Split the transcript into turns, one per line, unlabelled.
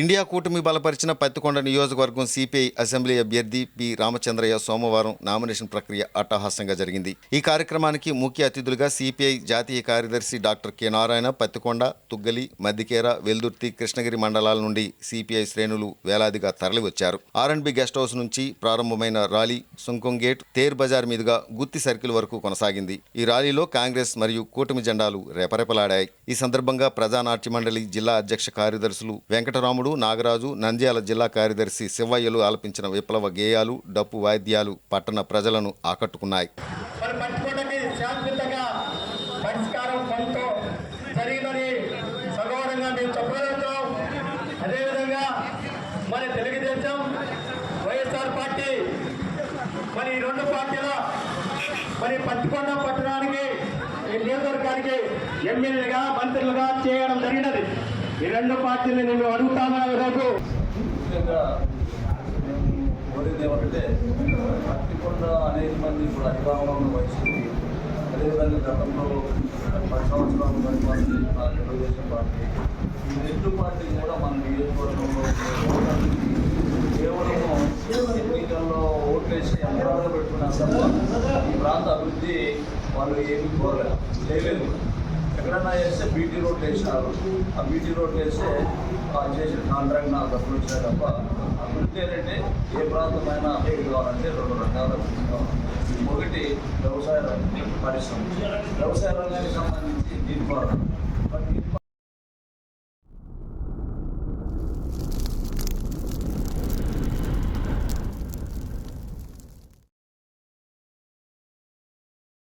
India కూటమి బలపరిచిన పత్తికొండ నియోజకవర్గం సిపిఐ అసెంబ్లీ అభ్యర్థి పి. రామచంద్రయ్య సోమవారం నామినేషన్ ప్రక్రియ అట్టహాసంగా జరిగింది. ఈ కార్యక్రమానికి ముఖ్య అతిథులుగా సిపిఐ జాతీయ కార్యదర్శి డాక్టర్ కె. నారాయణ పత్తికొండ తుగ్గలి మద్దికేర వెల్దుర్తి కృష్ణగిరి మండలాల నుండి సిపిఐ శ్రేణులు వేలాదిగా తరలివచ్చారు. ఆర్ఎండ్బి గెస్ట్ హౌస్ నుంచి ప్రారంభమైన ర్యాలీ సుంకం గేట్ తేర్ బజార్ మీదుగా గుత్తి సర్కిల్ వరకు కొనసాగింది. ఈ ర్యాలీలో కాంగ్రెస్ మరియు కూటమి జెండాలు రెపరెపలాడాయి. ఈ సందర్భంగా ప్రజానాట్య మండలి జిల్లా అధ్యక్ష కార్యదర్శులు వెంకటరాముడు నాగరాజు నంద్యాల జిల్లా కార్యదర్శి శివయ్యలు ఆలపించిన విప్లవ గేయాలు డప్పు వాయిద్యాలు పట్టణ ప్రజలను ఆకట్టుకున్నాయి.
మరి తెలుగుదేశం వైఎస్ఆర్ పార్టీ మరి ఈ రెండు పార్టీల మరి పట్టుకొండ పట్టణానికి నియోజకవర్గానికి ఎమ్మెల్యేగా మంత్రులుగా చేయడం జరిగినది. ఈ రెండు పార్టీలు నేను అడుగుతానా ఈరోజు?
ముఖ్యంగా కోరేది ఏమంటే పత్తికొండ అనేక మంది ఇప్పుడు అధికారంలో వహిస్తుంది అదేవిధంగా గతంలో పది సంవత్సరాలు పది మంది తెలుగుదేశం పార్టీ. ఈ రెండు పార్టీలు కూడా మన నియోజకవర్గంలో కేవలం ఎన్నికల్లో ఓట్లేసి యంత్రాలు పెట్టుకున్నారు తప్ప ఈ ప్రాంత అభివృద్ధి వాళ్ళు ఏమీ కోరలేదు. చేయలేదు. ఎక్కడైనా చేస్తే బీటీ రోడ్లు వేసినారు ఆ బీటీ రోడ్లు వేస్తే వాళ్ళు చేసిన కాంట్రాక్ట్ నాకు డబ్బులు వచ్చినాయి తప్ప అభివృద్ధి ఏంటంటే ఏ ప్రాంతమైన అభివృద్ధి కావాలంటే రెండు రకాల అభివృద్ధి కావాలి ఒకటి వ్యవసాయ రంగం పరిశ్రమ. వ్యవసాయ రంగానికి సంబంధించి దీని ద్వారా